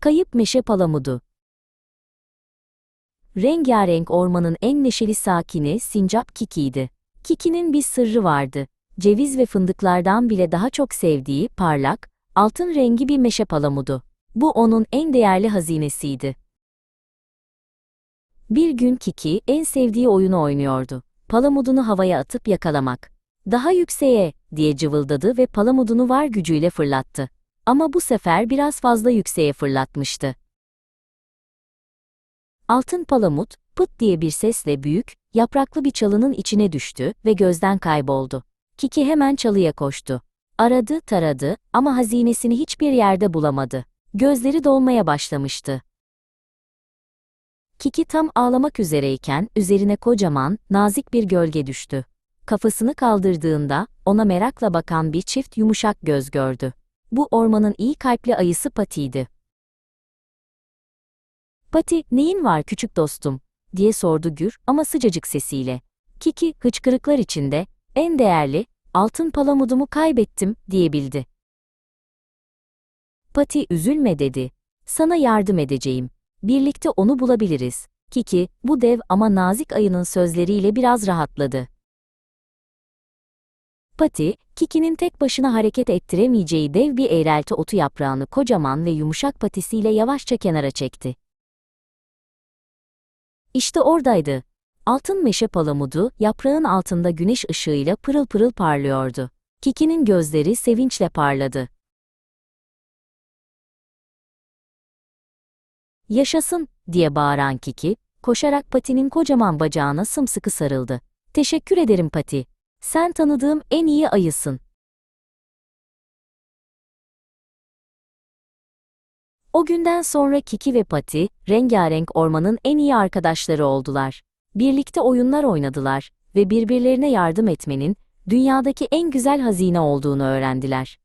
Kayıp Meşe Palamudu Rengarenk ormanın en neşeli sakini Sincap Kiki'ydi. Kiki'nin bir sırrı vardı. Ceviz ve fındıklardan bile daha çok sevdiği parlak, altın rengi bir meşe palamudu. Bu onun en değerli hazinesiydi. Bir gün Kiki en sevdiği oyunu oynuyordu. Palamudunu havaya atıp yakalamak. Daha yükseğe diye cıvıldadı ve palamudunu var gücüyle fırlattı. Ama bu sefer biraz fazla yükseğe fırlatmıştı. Altın palamut, pıt diye bir sesle büyük, yapraklı bir çalının içine düştü ve gözden kayboldu. Kiki hemen çalıya koştu. Aradı, taradı ama hazinesini hiçbir yerde bulamadı. Gözleri dolmaya başlamıştı. Kiki tam ağlamak üzereyken üzerine kocaman, nazik bir gölge düştü. Kafasını kaldırdığında ona merakla bakan bir çift yumuşak göz gördü. Bu ormanın iyi kalpli ayısı Pati'ydi. Pati, neyin var küçük dostum? diye sordu Gür ama sıcacık sesiyle. Kiki, hıçkırıklar içinde, en değerli, altın palamudumu kaybettim, diyebildi. Pati, üzülme dedi. Sana yardım edeceğim. Birlikte onu bulabiliriz. Kiki, bu dev ama nazik ayının sözleriyle biraz rahatladı. Pati, Kiki'nin tek başına hareket ettiremeyeceği dev bir eğrelti otu yaprağını kocaman ve yumuşak patisiyle yavaşça kenara çekti. İşte oradaydı. Altın meşe palamudu, yaprağın altında güneş ışığıyla pırıl pırıl parlıyordu. Kiki'nin gözleri sevinçle parladı. Yaşasın, diye bağıran Kiki, koşarak Pati'nin kocaman bacağına sımsıkı sarıldı. Teşekkür ederim Pati. Sen tanıdığım en iyi ayısın. O günden sonra Kiki ve Pati, rengarenk ormanın en iyi arkadaşları oldular. Birlikte oyunlar oynadılar ve birbirlerine yardım etmenin, dünyadaki en güzel hazine olduğunu öğrendiler.